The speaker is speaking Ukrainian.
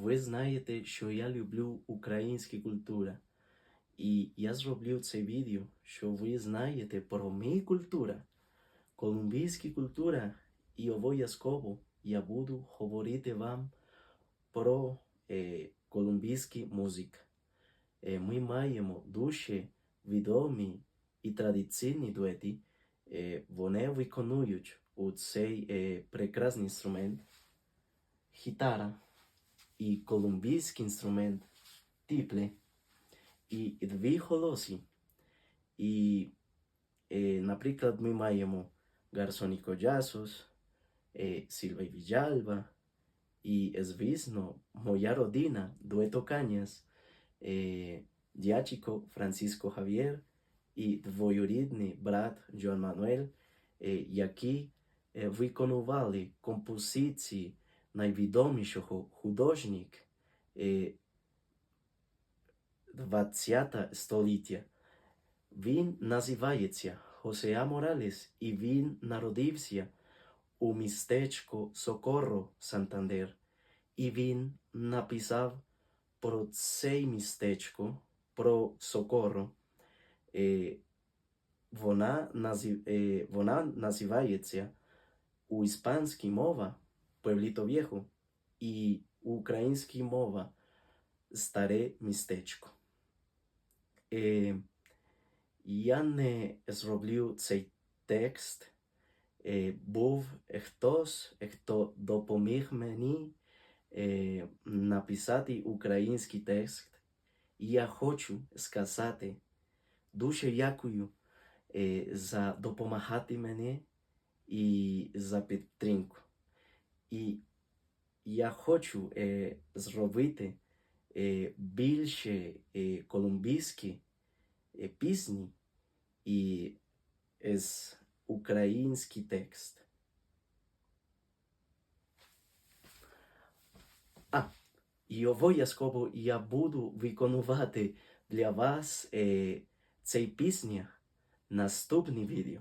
ви знаєте, що я люблю українську культуру. І я зроблю це відео, що ви знаєте про мій культуру, колумбійська культура, і обов'язково я буду говорити вам про е, колумбійську музику. Е, ми маємо дуже відомі і традиційні дуети. Е, вони виконують у цей е, прекрасний інструмент гітара і колумбійський інструмент тіпле і дві голоси. І, е, наприклад, ми маємо Гарсоніко Джасос, е, Сільва Віджальва, і, звісно, моя родина, дуето Каняс, е, дячико Франциско Хав'єр і двоюрідний брат Джон Мануель, е, які е, виконували композиції Найвідомішого художник е, 20 століття. Він називається Хосеа Моралес, і він народився у містечку Сокорро, Сантандер. І він написав про це містечко, про Сокорро. Е, е, вона називається у іспанській мова Pueblito Viejo і українській мова Старе містечко. Е, я не зроблю цей текст. Е, був хтось, хто допоміг мені е, написати український текст. Я хочу сказати дуже дякую е, за допомагати мені і за підтримку. І я хочу е, зробити е, більше е, колумбійські е, пісні і з український текст. А, і обов'язково я буду виконувати для вас е, цей пісня наступне відео.